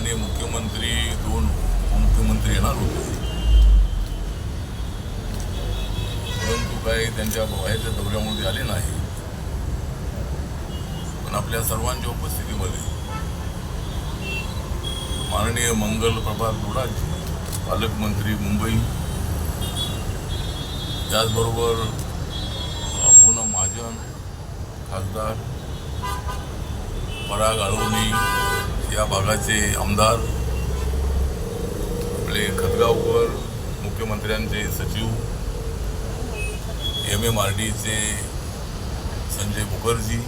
माननीय मुख्यमंत्री दोन उपमुख्यमंत्री येणार होते. परंतु काही त्यांच्या बाहेरच्या दौऱ्यामुळे आले नाही. पण आपल्या सर्वांच्या उपस्थितीमध्ये माननीय मंगल प्रभात लोडाजी पालकमंत्री मुंबई त्याचबरोबर पूनम महाजन खासदार पराग आळवणी या भागाचे आमदार आपले खतगावकर मुख्यमंत्र्यांचे सचिव एम एम आर डीचे संजय मुखर्जी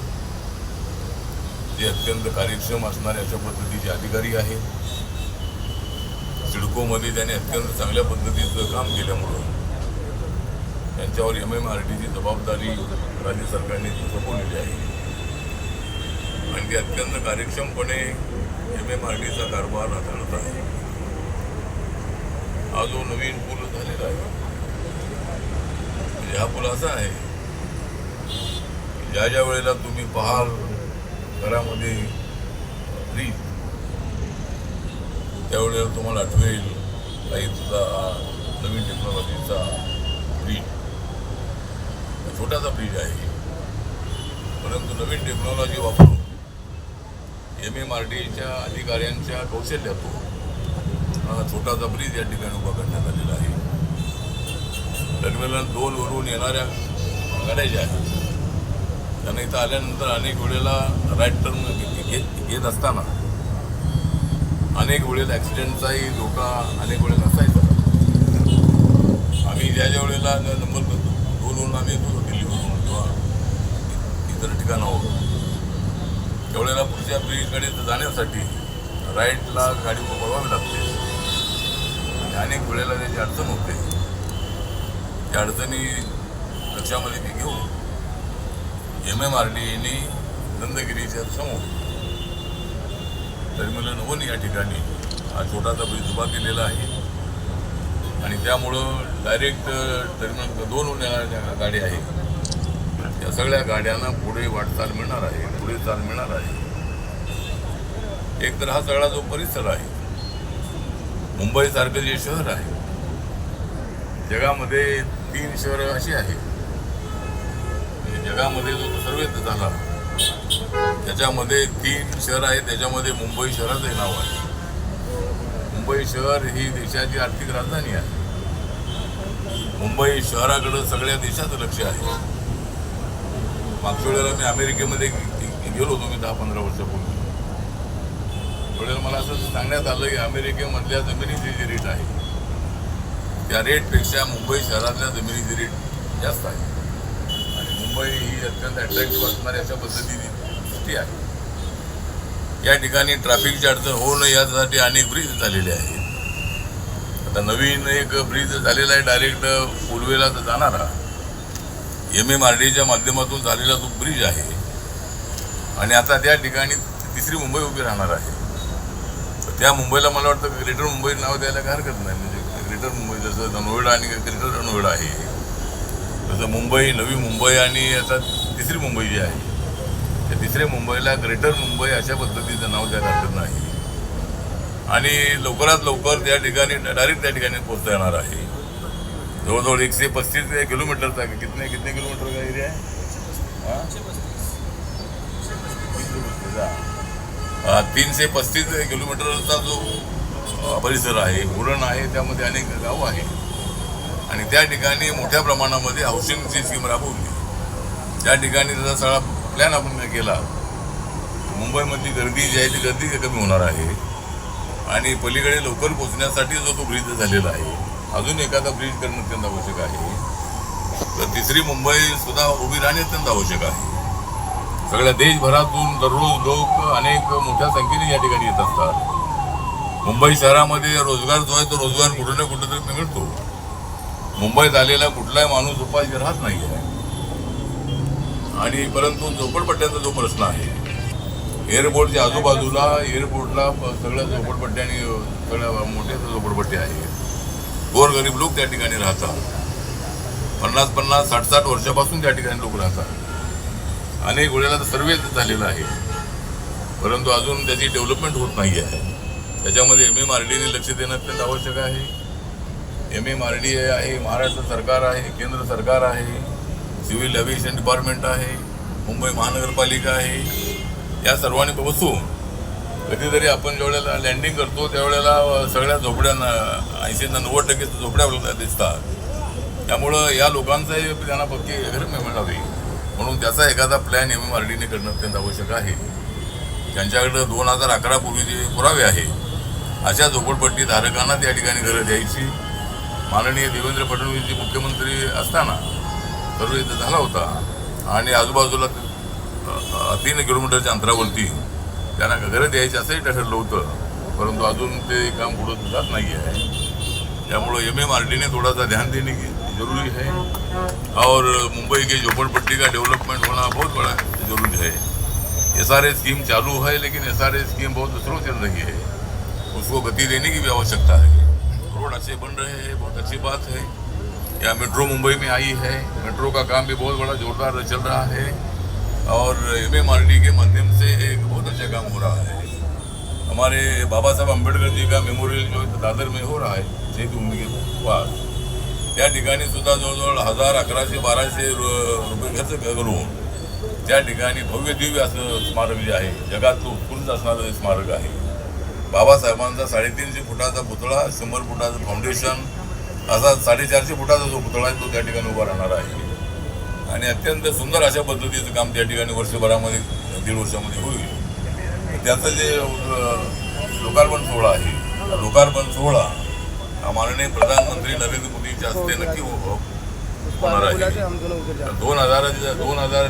जे अत्यंत कार्यक्षम असणारे अशा पद्धतीचे अधिकारी आहेत. सिडकोमध्ये त्यांनी अत्यंत चांगल्या पद्धतीचं काम केल्यामुळं त्यांच्यावर एम एम आर डीची जबाबदारी राज्य सरकारने सोपवलेली आहे? आणि ते अत्यंत कार्यक्षमपणे एम एम आर डीचा कारभार हाताळत आहे. हा जो नवीन पूल झालेला आहे म्हणजे हा पूल असा आहे ज्या ज्या वेळेला तुम्ही पहाल घरामध्ये फ्रीज त्यावेळेला तुम्हाला आठवेल काही तुझा हा नवीन टेक्नॉलॉजीचा ब्रिज. छोटासा ब्रिज आहे. परंतु नवीन टेक्नॉलॉजी वापरून एम एम आर डीच्या अधिकाऱ्यांच्या कौशल्यातून छोटासा ब्रिज या ठिकाणी उभा करण्यात आलेला आहे. टर्मिनल दोन वरून येणाऱ्या गाड्या ज्या आहेत. त्यांना इथं आल्यानंतर अनेक वेळेला राईट टर्न घेत घेत असताना अनेक वेळेला ॲक्सिडेंटचाही धोका अनेक वेळेला असायचा. आम्ही ज्या ज्या वेळेला नंबर करतो दोनवरून आम्ही येतो दिल्लीवरून किंवा इतर ठिकाणावरून. त्यावेळेला पुढच्या ब्रिजकडे जाण्यासाठी राईटला गाडी वळवावी लागते. आणि अनेक वेळेला त्याची अडचण होते. त्या अडचणी लक्षामध्ये मी घेऊन एम एम आर डी डीने नंदगिरीच्या समोर टर्मिनल वन या ठिकाणी. हा छोटासा ब्रिज उभा केलेला आहे. आणि त्यामुळं डायरेक्ट टर्मिनल दोन गाडी आहे. त्या सगळ्या गाड्यांना पुढे वाटचाल मिळणार आहे. पुढे चाल मिळणार आहे. एक तर हा सगळा जो परिसर आहे मुंबईसारखं जे शहर आहे जगामध्ये तीन शहरं अशी आहेत. म्हणजे जगामध्ये जो सर्वे झाला त्याच्यामध्ये तीन शहर आहेत त्याच्यामध्ये मुंबई शहराचंही नाव आहे. मुंबई शहर ही देशाची आर्थिक राजधानी आहे. मुंबई शहराकडं सगळ्या देशाचं लक्ष आहे. मागच्या वेळेला मी अमेरिकेमध्ये गेलो होतो मी दहा पंधरा वर्षापूर्वी. त्यावेळेला मला असं सांगण्यात आलं की अमेरिकेमधल्या जमिनीची जी रेट आहे त्या रेटपेक्षा मुंबई शहरातल्या जमिनीची रेट जास्त आहे. आणि मुंबई ही अत्यंत अट्रॅक्टिव्ह असणारी अशा पद्धतीने सिटी आहे. या ठिकाणी ट्रॅफिकची अडचण होऊ नये यासाठी अनेक ब्रिज झालेले आहेत. आता नवीन एक ब्रिज झालेला आहे डायरेक्ट पूर्वेला जाणारा. एम एम आर डीच्या माध्यमातून झालेला तो ब्रिज आहे आणि आता त्या ठिकाणी तिसरी मुंबई उभी राहणार आहे. तर त्या मुंबईला मला वाटतं ग्रेटर मुंबई नाव द्यायला काय हरकत नाही. म्हणजे ग्रेटर मुंबई जसं नोएडा आणि ग्रेटर नोएडा आहे. तसं मुंबई नवी मुंबई आणि आता तिसरी मुंबई जी आहे. त्या तिसऱ्या मुंबईला ग्रेटर मुंबई अशा पद्धतीचं नाव द्यायला हरकत नाही. आणि लवकरात लवकर त्या ठिकाणी डायरेक्ट त्या ठिकाणी पोहोचता येणार आहे. जवळजवळ एकशे पस्तीस किलोमीटरचा आहे. कितने कितने किलोमीटरचा एरिया आहे? हां? तीनशे पस्तीस किलोमीटरचा जो परिसर आहे उरण आहे त्यामध्ये अनेक गावं आहेत. आणि त्या ठिकाणी मोठ्या प्रमाणामध्ये हाऊसिंगची स्कीम राबवली. त्या ठिकाणी त्याचा सगळा प्लॅन आपण केला मुंबईमधली गर्दी जी आहे ती गर्दी कमी होणार आहे. आणि पलीकडे लवकर पोहोचण्यासाठी जो तो ब्रिज झालेला आहे अजून एखादा ब्रिज करणं अत्यंत आवश्यक आहे. तर तिसरी मुंबईसुद्धा उभी राहणे अत्यंत आवश्यक आहे. सगळ्या देशभरातून दररोज लोक अनेक मोठ्या संख्येने या ठिकाणी येत असतात. मुंबई शहरामध्ये रोजगार जो आहे तो रोजगार कुठं ना कुठं तरी मिळतो. मुंबईत आलेला कुठलाही माणूस उपाशी राहत नाही आहे आणि परंतु झोपडपट्ट्याचा जो प्रश्न आहे एअरपोर्टच्या आजूबाजूला एअरपोर्टला सगळ्या झोपडपट्ट्या आणि सगळ्या मोठ्या झोपडपट्ट्या आहेत. गोरगरीब लोक त्या ठिकाणी राहतात. पन्नास पन्नास साठ साठ वर्षापासून त्या ठिकाणी लोक राहतात. अनेक वेळेला तर सर्वे झालेला आहे. परंतु अजून त्याची डेव्हलपमेंट होत नाही आहे. त्याच्यामध्ये एम एम आर डीने लक्ष देणं अत्यंत आवश्यक आहे. एम एम आर डी आहे महाराष्ट्र सरकार आहे केंद्र सरकार आहे सिव्हिल एव्हिएशन डिपार्टमेंट आहे मुंबई महानगरपालिका आहे. या सर्वांनी बसून कधीतरी आपण ज्यावेळेला लँडिंग करतो त्यावेळेला सगळ्या झोपड्यांना ऐंशी नव्वद टक्के झोपड्या दिसतात. त्यामुळं या लोकांचाही त्यांना पक्की घर मिळावी म्हणून त्याचा एखादा प्लॅन एम एम आर डीने करणं अत्यंत आवश्यक आहे. त्यांच्याकडं दोन हजार अकरापूर्वी पुरावे आहे अशा झोपडपट्टी धारकांना त्या ठिकाणी घरं द्यायची माननीय देवेंद्र फडणवीसजी मुख्यमंत्री असताना सर्व इथं झाला होता आणि आजूबाजूला तीन किलोमीटरच्या अंतरावरती त्यांना घरं द्यायची असंही ठरलं होतं. परंतु अजून ते काम पुढं जात नाही आहे त्यामुळं एम एम आर डीने थोडासा ध्यान देणे ज़रूरी है। और मुंबई के झोपड़पट्टी का डेवलपमेंट होना बहुत बड़ा ज़रूरी है। एस आर स्कीम चालू है, लेकिन एस आर स्कीम बहुत स्लो चल रही है। उसको गति देने की भी आवश्यकता है। रोड अच्छे बन रहे हैं, बहुत अच्छी बात है। या मेट्रो मुंबई में आई है। मेट्रो का काम भी बहुत बड़ा जोरदार चल रहा है। और एम एम आर के माध्यम से एक बहुत अच्छा काम हो रहा है। हमारे बाबा साहब अंबेडकर जी का मेमोरियल जो दादर में हो रहा है शहीद भूमि के पास त्या ठिकाणी सुद्धा जवळजवळ हजार अकराशे बाराशे रु- रुपये खर्च करून त्या ठिकाणी भव्य दिव्य असं स्मारक जे आहे जगात उत्कृष्ट असणारं हे स्मारक आहे. बाबासाहेबांचा साडेतीनशे फुटाचा पुतळा शंभर फुटाचं फाउंडेशन असा साडेचारशे फुटाचा जो पुतळा आहे तो त्या ठिकाणी उभा राहणार आहे. आणि अत्यंत सुंदर अशा पद्धतीचं काम त्या ठिकाणी वर्षभरामध्ये दीड वर्षामध्ये होईल. त्याचं जे लोकार्पण सोहळा आहे लोकार्पण सोहळा माननीय प्रधानमंत्री नरेंद्र मोदींच्या हस्ते नक्की हो- हो- होणार आहे. दोनों हजार दोन हजार